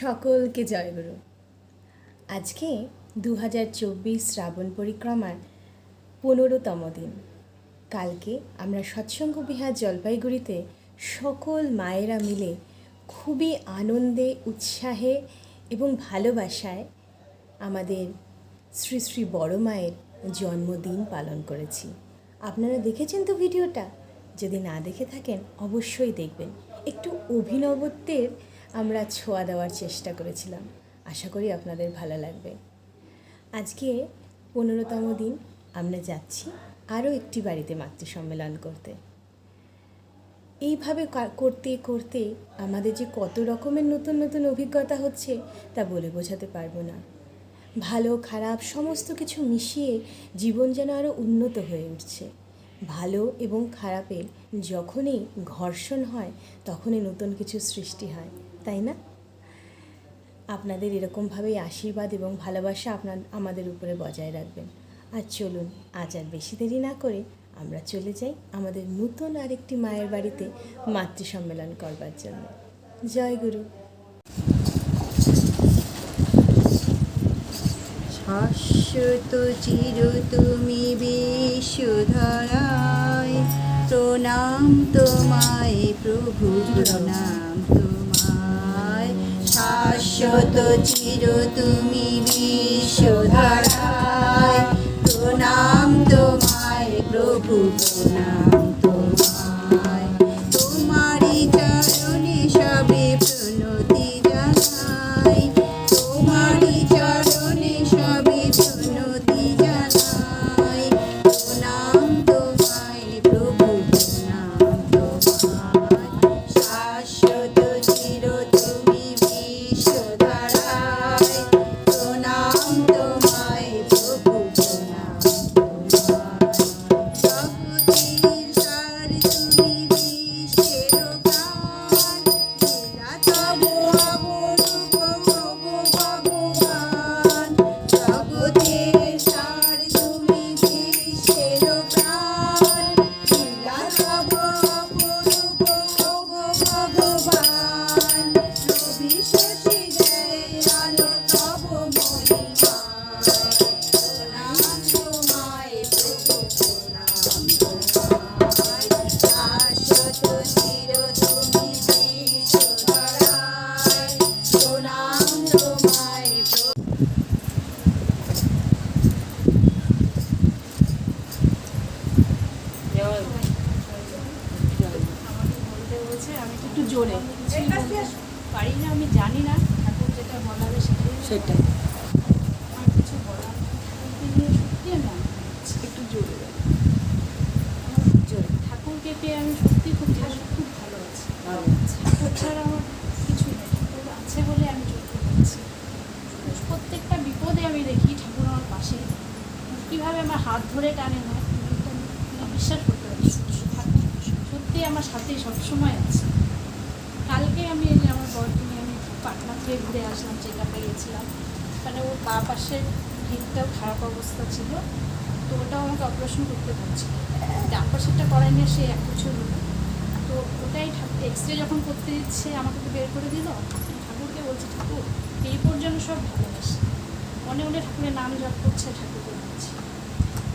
সকলকে জয়গুরু আজকে দু হাজার চব্বিশ শ্রাবণ পরিক্রমার পনেরোতম দিন। কালকে আমরা সৎসঙ্গ বিহার জলপাইগুড়িতে সকল মায়েরা মিলে খুবই আনন্দে, উৎসাহে এবং ভালোবাসায় আমাদের শ্রী শ্রী বড় মায়ের জন্মদিন পালন করেছি। আপনারা দেখেছেন তো ভিডিওটা? যদি না দেখে থাকেন, অবশ্যই দেখবেন। একটু অভিনবত্বের আমরা ছোঁয়া দেওয়ার চেষ্টা করেছিলাম। আশা করি আপনাদের ভালো লাগবে। আজকে পনেরোতম দিন, আমরা যাচ্ছি আরও একটি বাড়িতে মাতৃ সম্মেলন করতে। এইভাবে করতে করতে আমাদের যে কত রকমের নতুন নতুন অভিজ্ঞতা হচ্ছে তা বলে বোঝাতে পারব না। ভালো, খারাপ সমস্ত কিছু মিশিয়ে জীবন যেন আরও উন্নত হয়ে উঠছে। ভালো এবং খারাপের যখনই ঘর্ষণ হয়, তখনই নতুন কিছু সৃষ্টি হয়। তাই না? আপনাদের এরকমভাবেই আশীর্বাদ এবং ভালোবাসা আপনার, আমাদের উপরে বজায় রাখবেন। আর চলুন, আজ আর বেশি দেরি না করে আমরা চলে যাই আমাদের নতুন আরেকটি মায়ের বাড়িতে মাতৃ সম্মেলন করবার জন্য। জয় গুরু। শাশ্বত চির তুমি বিশ্বধরায় প্রণাম তোমায় প্রভু প্রণাম। শাশ্বত চির তুমি বিশ্বধারায়। প্রণাম তোমায় প্রভু প্রণাম। আমার হাত ধরে টানে না বিশ্বাস করতে পারছি সত্যি আমার সাথে সবসময় আছে। কালকে আমি এই যে আমার বরকে নিয়ে আমি পাটনা থেকে ঘুরে আসলাম চেক আপে গেছিলাম মানে ওর পা পাশের ভিতটাও খারাপ অবস্থা ছিল, তো ওটাও আমাকে অপারেশন করতে বলছিল। ডান পাশেরটা করাই নিয়ে সে এক বছর তো ওটাই ঠাকুর এক্স রে যখন করতে দিচ্ছে, আমাকে তো বের করে দিল। ঠাকুরকে বলছি, ঠাকুর, এই পর্যন্ত সব ভালোবাসে মনে মনে ঠাকুরের নাম জপ করছে বলছি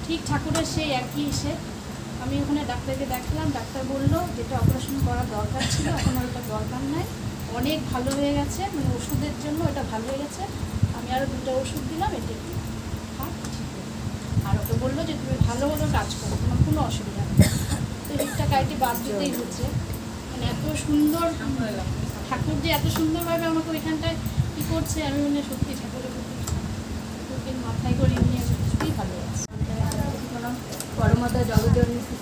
ঠিক ঠাকুরের সেই একই এসে আমি ওখানে ডাক্তারকে দেখালাম, ডাক্তার বলল যেটা অপারেশন করার দরকার ছিল, এখন ওটা দরকার নাই। অনেক ভালো হয়ে গেছে মানে ওষুধের জন্য এটা ভালো হয়ে গেছে। আমি আরও দুটো ওষুধ দিলাম, এটা একটু ঠিক আর ওকে বলল যে তুমি ভালো ভালো কাজ করো, তোমার কোনো অসুবিধা নেই। তো হিটটা কাইটে বাদ দিতেই হচ্ছে। মানে এত সুন্দর ঠাকুর যে এত সুন্দরভাবে আমাকে ওইখানটায় কী করছে, আমি মনে সত্যি ঠাকুরের মাথায় করে নিয়ে আমি সত্যিই ভালো আছি পরমাতা জগজননী শ্রী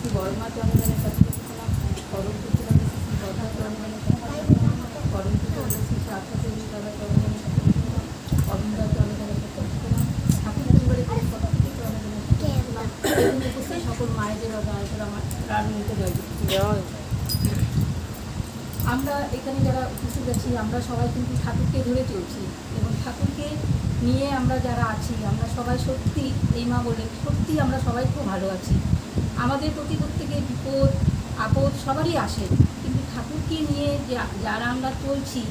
দাদা অবিন্দা ঠাকুর উপস্থিত সকল মায়েদের ও মায়েদের আমার প্রাণমিত জয়। আমরা এখানে যারা উপস্থিত আছি আমরা সবাই কিন্তু ঠাকুরকে ধরে চলছি এবং ঠাকুরকে নিয়ে আমরা যারা আছি আমরা সবাই সত্যি এই মা বলেন সত্যি আমরা সবাই খুব ভালো আছি। আমাদের প্রতি প্রত্যেকের বিপদ, আপদ সবারই আসে। কিন্তু ঠাকুরকে নিয়ে যারা আমরা চলছি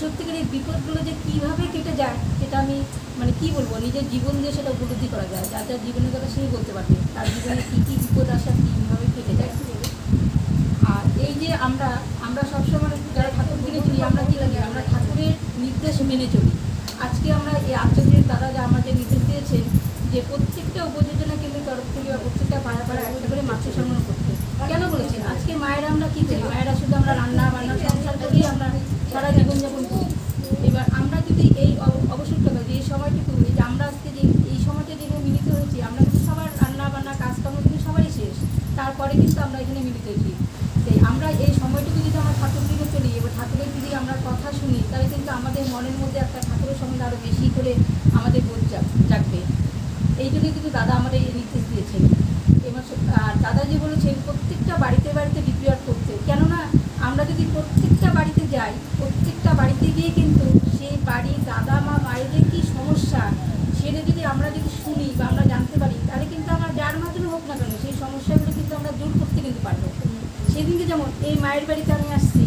সত্যিকার এই বিপদগুলো যে কীভাবে কেটে যায়, সেটা আমি মানে কি বলব, নিজের জীবন দিয়ে সেটা উপলব্ধি করা যায়। যার যার জীবনের কথা সেই বলতে পারবে। তার জীবনে কী কী বিপদ আসে আর কীভাবে কেটে যায়। আর এই যে আমরা আমরা সবসময় যারা ঠাকুর কিনে চলি, আমরা কী লাগে? আমরা ঠাকুরের নির্দেশ মেনে চলি। আজকে আমরা এই আচার্যের দ্বারা যে আমাদের নির্দেশ দিয়েছেন, যে প্রত্যেকটা উপযোজনা প্রত্যেকটা একটা করে মাছের করতে। কেন বলেছেন আজকে মায়েরা আমরা মায়েরা শুধু আমরা আমরা এবার আমরা যদি এই অব- অবসরটা যে এই সময়টুকু যে আমরা আজকে যে এই সময়টা যেখানে মিলিত হয়েছি, আমরা কিন্তু সবার রান্না বান্না কাজকর্ম কিন্তু সবারই শেষ তারপরে কিন্তু আমরা এখানে মিলিত হয়েছি তাই আমরা এই সময়টুকু যদি আমরা ঠাকুর দিকে চলি এবার ঠাকুরের যদি আমরা কথা শুনি তাহলে কিন্তু আমাদের মনের মধ্যে একটা ঠাকুরের সম্বন্ধে আরও বেশি করে আমাদের বোধ জাগ- জাগবে এই জন্যই কিন্তু দাদা আমাদের এই নির্দেশ দিয়েছেন এবার সব- আর দাদা যে বলেছেন প্রত্যেকটা বাড়িতে বাড়িতে ডিপ্রিয়ার করতে কেননা আমরা যদি প্রত্যেকটা বাড়িতে যাই প্রত্যেকটা বাড়িতে গিয়ে কিন্তু সেই বাড়ির দাদা মা মায়েদের কী সমস্যা সেটা যদি আমরা যদি শুনি বা আমরা জানতে পারি তাহলে কিন্তু আমরা যার মাধ্যমে হোক না কেন সেই সমস্যাগুলো কিন্তু আমরা দূর করতে কিন্তু পারব সেদিনকে যেমন এই মায়ের বাড়িতে আমি আসছি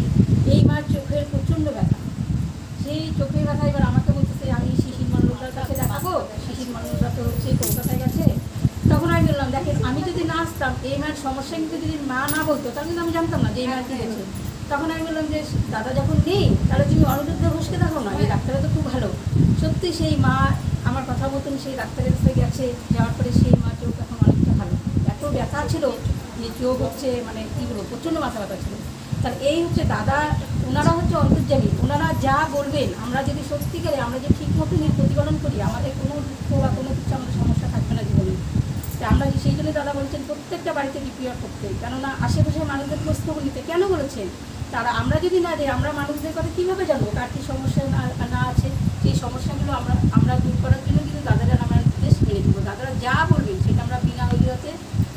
এই মার চোখের প্রচণ্ড ব্যথা। সেই চোখের ব্যথা এবার আমাকে বলতেছে আমি শিশির মন্ডলদার কাছে দেখাবো শিশির মন্ডলদা তো হচ্ছে কলকাতায় গেছে। তখন আমি বললাম দেখেন আমি যদি না আসতাম এই মায়ের সমস্যা কিন্তু যদি মা না বলতো তাহলে কিন্তু আমি জানতাম না যে এই মায়ের কী হয়েছে। তখন আমি বললাম যে দাদা যখন নেই তাহলে তুমি অনিরুদ্ধ ঘোষকে দেখো না এই ডাক্তাররা তো খুব ভালো। সত্যি সেই মা আমার কথা মতন সেই ডাক্তারের কাছে গেছে যাওয়ার পরে সেই মা চোখ এখন অনেকটা ভালো। এত ব্যথা ছিল যে চোখ হচ্ছে মানে কী বলব, প্রচণ্ড মাথা ব্যথা ছিল। তার এই হচ্ছে দাদা ওনারা হচ্ছে অন্তর্জামী ওনারা যা বলবেন, আমরা যদি সত্যিকারে আমরা যে ঠিক মতো প্রতিপালন করি, আমাদের কোনো দুঃখ বা কোনো কিছু আমাদের সমস্যা থাকবে না জীবনে। আমরা সেই জন্য দাদা বলছেন, প্রত্যেকটা বাড়িতে ডিপিআর করতে কেননা আশেপাশের মানুষদের খোঁজ নিতে কেন বলেছেন? তারা আমরা যদি না দিই, আমরা মানুষদের কথা কীভাবে জানব? কার কী সমস্যা না আছে? সেই সমস্যাগুলো আমরা আমরা দূর করার জন্য কিন্তু দাদারা আমরা নির্দেশ মেনে দেবো দাদারা যা বলবেন, সেটা আমরা বিনা অজুহাতে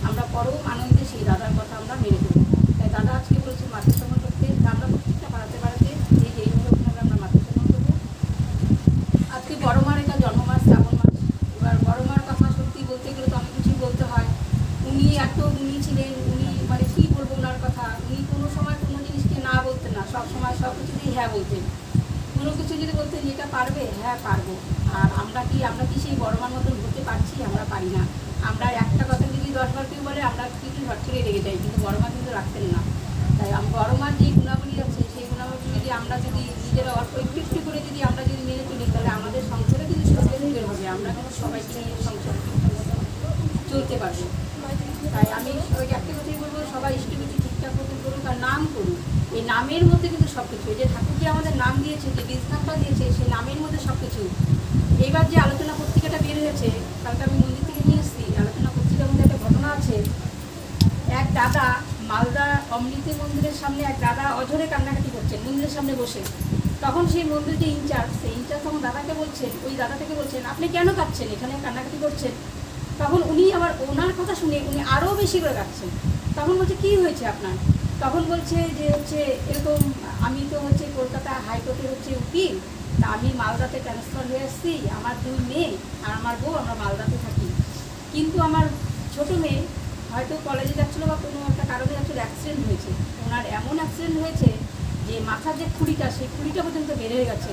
আমরা পরম আনন্দে দাদার কথা আমরা মেনে দেবো তাই দাদা আজকে বলছে মাতৃ সম্মান করতে তা আমরা প্রত্যেকটা পাড়াতে পাড়াতে এই যে এইভাবে ওখানে আমরা মাতৃ সম্মান করব আজকে বড় মার এটা জন্ম মাস শ্রাবণ মাস এবার বড় মার কথা সত্যি বলতে গেলে তো অনেক কিছুই বলতে হয় উনি এত উনি ছিলেন উনি মানে কী বলব ওনার কথা উনি কোনো সময় কোনো জিনিসকে না বলতেন না সব সময় সব কিছুতেই হ্যাঁ বলতেন কোনো কিছু যদি বলতেন এটা পারবে হ্যাঁ পারব আর আমরা কি আমরা কি সেই বড় মার মতন হতে পারছি আমরা পারি না আমরা একটা কথা যদি দশবার কেউ বলে আমরা কিন্তু ঝট করে রেগে যাই কিন্তু বড় মা কিন্তু রাখতেন না তাই আম- বড় মার যে গুণাবলী আছে সেই গুণাবলী যদি আমরা যদি একটু একটু করে যদি আমরা যদি মেনে চলি, তাহলে আমাদের সংসারে কিন্তু সবাই সুন্দর হবে। আমরা কিন্তু সবাইকে নিয়ে সংসার চলতে পারব। তাই আমি ওই একটা কথাই বলব, সবাই ইষ্টবিধি ঠিকঠাক করুক আর নাম করুক। এই নামের মধ্যে কিন্তু সব কিছু যে ঠাকুর যে আমাদের নাম দিয়েছে, যে বীজ দিয়েছে, সেই নামের মধ্যে সব কিছু এইবার যে আলোচনা পত্রিকাটা বের হয়েছে, কালকে আমি মন্দির থেকে নিয়ে এসেছি আলোচনা পত্রিকার মধ্যে একটা ঘটনা আছে। এক দাদা মালদা অমৃতি মন্দিরের সামনে, এক দাদা অঝরে কান্নাকাটি করছেন, মন্দিরের সামনে বসে। তখন সেই মন্দির যে ইনচার্জ সেই ইনচার্জ তখন দাদাকে বলছেন, ওই দাদা থেকে বলছেন, আপনি কেন কাঁদছেন? এখানে কান্নাকাটি করছেন? তখন উনি আবার ওনার কথা শুনে উনি আরও বেশি করে কাঁদছেন। তখন বলছে, কী হয়েছে আপনার? তখন বলছে যে হচ্ছে, এরকম আমি তো হচ্ছে কলকাতা হাইকোর্টে হচ্ছে উকিল, তা আমি মালদাতে ট্রান্সফার হয়ে আসছি, আমার দুই মেয়ে আর আমার বউ, আমরা মালদাতে থাকি। কিন্তু আমার ছোট মেয়ে হয়তো কলেজে যাচ্ছিল বা কোনো একটা কারণে যাচ্ছিল অ্যাক্সিডেন্ট হয়েছে। ওনার এমন অ্যাক্সিডেন্ট হয়েছে যে মাথার যে খুঁড়িটা, সেই খুঁড়িটা পর্যন্ত বেড়ে গেছে।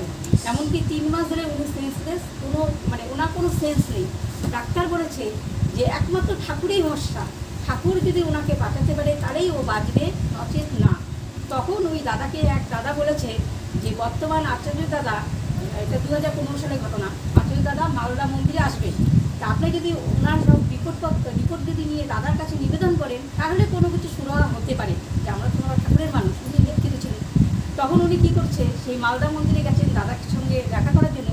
এমনকি তিন মাস ধরে উনি সেন্সলেস কোনো মানে ওনার কোনো সেন্স নেই। ডাক্তার বলেছে যে একমাত্র ঠাকুরেই ভরসা। ঠাকুর যদি ওনাকে বাঁচাতে পারে, তাহলেই ও বাঁচবে, নচেত না। তখন ওই দাদাকে, এক দাদা বলেছে যে, বর্তমান আচার্য দাদা, এটা দু হাজার পনেরো সালের ঘটনা, আচার্য দাদা মালদা মন্দিরে আসবে। তা আপনি যদি ওনার সব রিপোর্টপত্র রিপোর্ট যদি নিয়ে দাদার কাছে নিবেদন করেন, তাহলে কোনো কিছু সুরাহা হতে পারে, যে আমরা তোমার ঠাকুরের মানুষ। তখন উনি কী করছে, সেই মালদা মন্দিরে গেছেন দাদার সঙ্গে দেখা করার জন্য।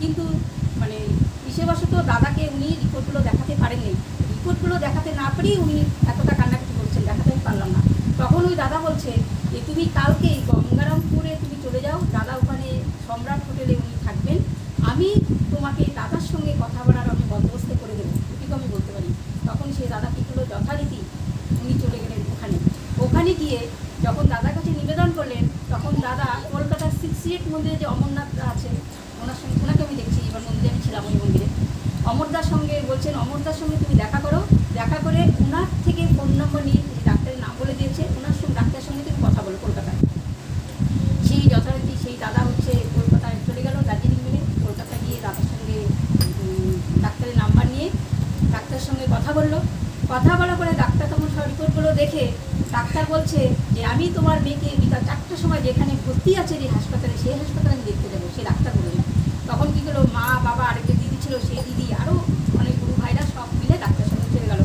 কিন্তু মানে হিসেবশত দাদাকে উনি রিপোর্টগুলো দেখাতে পারেননি। রিপোর্টগুলো দেখাতে না পেরেই উনি এতটা কান্নাকাটি করছেন, দেখাতে পারলাম না। তখন ওই দাদা বলছে যে, তুমি কালকেই গঙ্গারামপুরে তুমি চলে যাও দাদা ওখানে সম্রাট হোটেলে উনি থাকবেন আমি তোমাকে দাদার সঙ্গে কথা বলার আমি বন্দোবস্ত করে দেবো এটুকু আমি বলতে পারি তখন সেই দাদা কী করল যথারীতি উনি চলে গেলেন ওখানে ওখানে গিয়ে যখন দাদার কাছে নিবেদন করলেন তখন দাদা কলকাতার সিক্সটি এইট মন্দিরে যে অমরনাথ আছে ওনার সঙ্গে ওনাকে আমি দেখছি এবার মন্দিরে আমি ছিলাম ওই মন্দিরে অমরদার সঙ্গে বলছেন অমরদার সঙ্গে তুমি দেখা করো দেখা করে ওনার থেকে ফোন নম্বর নিয়ে যে ডাক্তারের নাম বলে দিয়েছে ওনার সঙ্গে ডাক্তারের সঙ্গে তুমি কথা বলো কলকাতায় সেই যথারীতি সেই দাদা হচ্ছে ডাক্তার বলছে যে আমি তোমার মেয়েকে বিকাল চারটার সময় যেখানে ভর্তি আছে যে হাসপাতালে, সেই হাসপাতালে আমি দেখতে যাব, সে ডাক্তার বললেন তখন কি করল? মা, বাবা, আরেকটা দিদি ছিল, সেই দিদি আরও অনেক গুরু ভাইরা সব মিলে ডাক্তার সঙ্গে চলে গেল।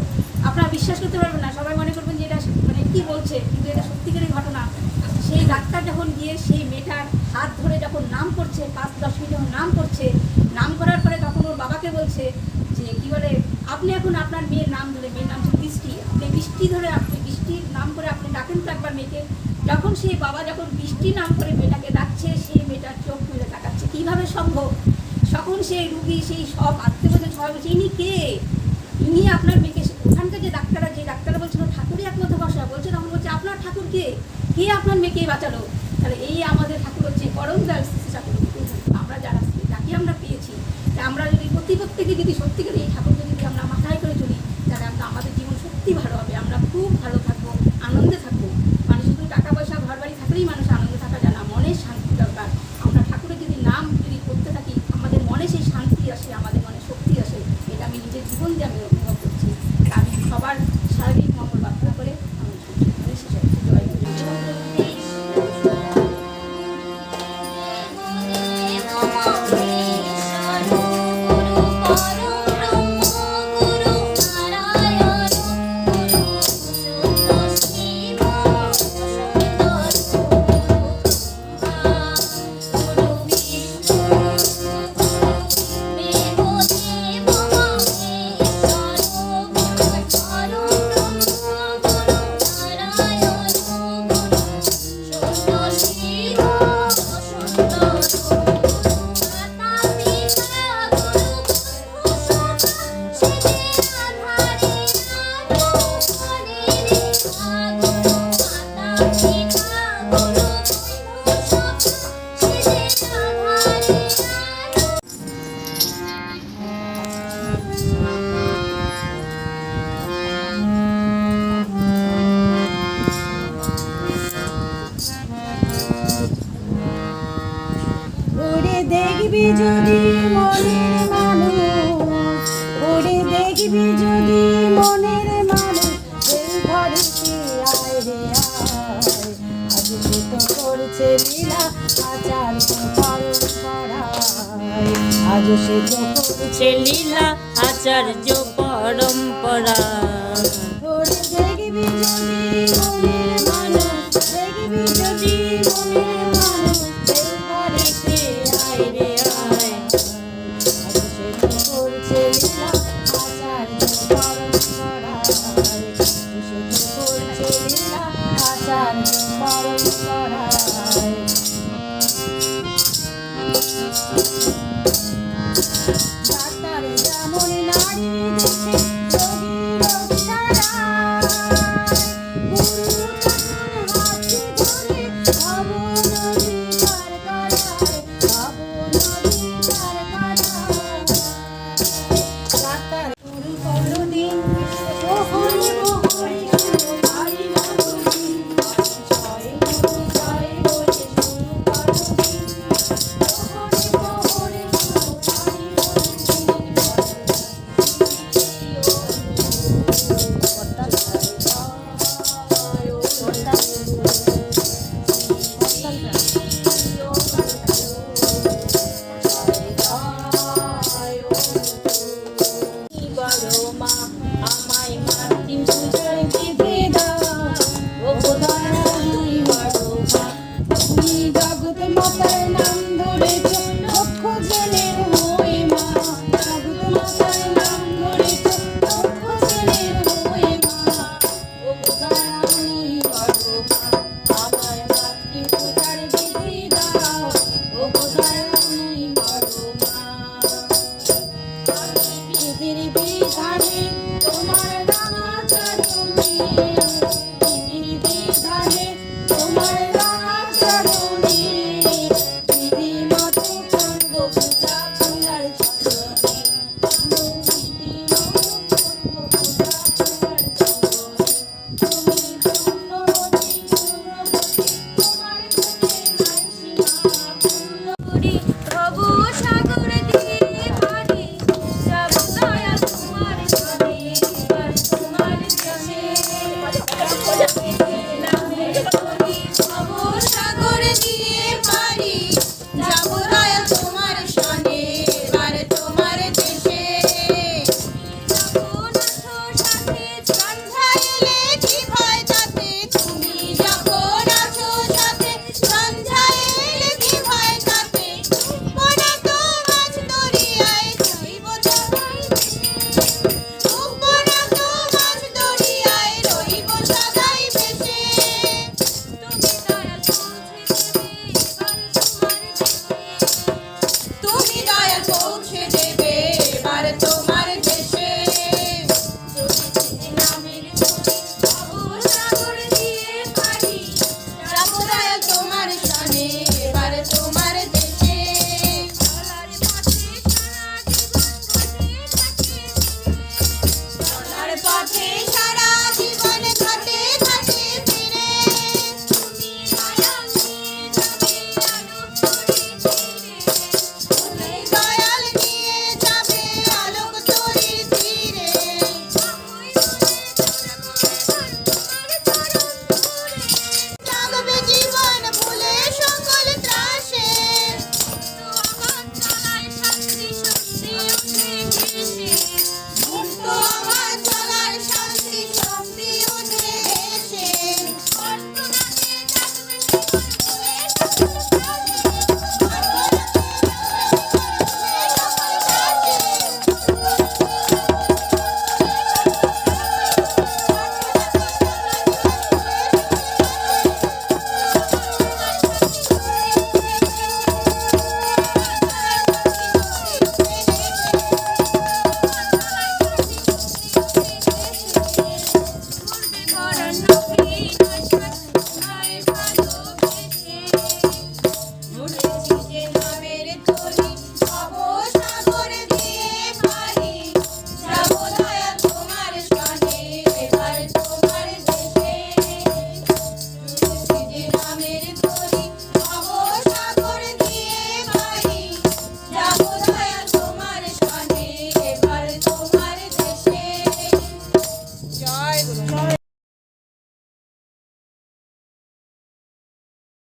আপনারা বিশ্বাস করতে পারবেন না, সবাই মনে করবেন যে এটা মানে কি বলছে, কিন্তু এটা সত্যিকারই ঘটনা। সেই ডাক্তার যখন গিয়ে সেই মেয়েটার হাত ধরে যখন নাম করছে, পাঁচ, দশ মিনিট যখন নাম করছে, নাম করার পরে তখন ওর বাবাকে বলছে যে, কি বলে, আপনি এখন আপনার মেয়ের নাম ধরে, মেয়ের নাম হচ্ছে বৃষ্টি আপনি বৃষ্টি ধরে আপনি বৃষ্টির নাম করে আপনি ডাকেন তো একবার মেয়েকে সেই বাবা যখন বৃষ্টি নাম করে মেয়েটাকে ডাকছে, সে মেয়েটার চোখ মেলে তাকাচ্ছে। কীভাবে সম্ভব? তখন সেই রুগী, সেই সব আত্মীয় সবাই বলছে ইনি কে? ইনি আপনার মেয়েকে ওখানকার যে ডাক্তাররা যে ডাক্তাররা বলছিল, ঠাকুরই একমাত্র ভরসা বলছে, তখন বলছে, আপনার ঠাকুর কে? কে আপনার মেয়েকে বাঁচালো? তাহলে এই আমাদের ঠাকুর হচ্ছে শ্রী শ্রী ঠাকুর। আমরা যারা যাকে আমরা পেয়েছি। তা আমরা যদি প্রতি প্রত্যেকে যদি সত্যিকার এই ঠাকুরকে যদি আমরা মাথায় করে চলি, তাহলে আমরা আমাদের জীবন সত্যি ভালো হবে। আজ সে যখন লীলা আচার্য পরম্পরা